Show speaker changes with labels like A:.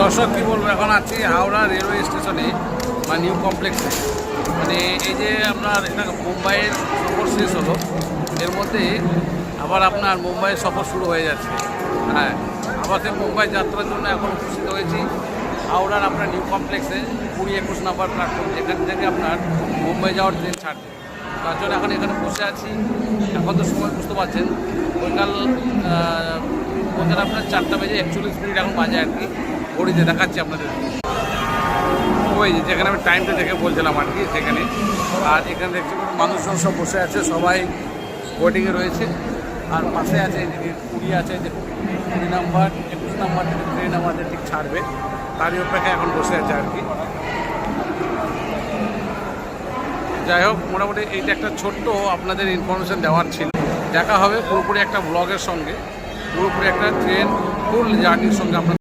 A: দর্শক, কী বলব, এখন আছি হাওড়া রেলওয়ে স্টেশনে, বা নিউ কমপ্লেক্সে। মানে এই যে আপনার এটা মুম্বাইয়ের সফর শেষ হলো, এর মধ্যে আবার আপনার মুম্বাইয়ের সফর শুরু হয়ে যাচ্ছে। হ্যাঁ আবার সেই মুম্বাই যাত্রার জন্য এখন উপস্থিত হয়েছি। হাওড়ার আপনার নিউ কমপ্লেক্সে, কুড়ি একুশ নাম্বার প্ল্যাটফর্ম, যেখান থেকে আপনার মুম্বাই যাওয়ার ট্রেন ছাড়বে তার জন্য এখন এখানে বসে আছি। এখন তো সময় বুঝতে পারছেন বৈকাল বলছেন আপনার চারটা বেজে একচল্লিশ মিনিট এখন বাজে আর কি। ঘড়িতে দেখাচ্ছি আপনাদের। ওই যে যেখানে আমি টাইমটা দেখে বলছিলাম আর কি, সেখানে। আর এখানে দেখছি মানুষজন সব বসে আছে, সবাই ওয়েটিংয়ে রয়েছে। আর পাশে আছে যদি কুড়ি আছে, যে কুড়ি নাম্বার, একুশ নাম্বার থেকে ট্রেন আমাদের ঠিক ছাড়বে, তারই অপেক্ষায় এখন বসে আছে আর কি। যাই হোক, মোটামুটি এইটা একটা ছোট্ট আপনাদের ইনফরমেশন দেওয়ার ছিল। দেখা হবে পুরোপুরি একটা ব্লগের সঙ্গে। পুরোপুরি একটা ট্রেন ফুল জার্নির সঙ্গে আপনাদের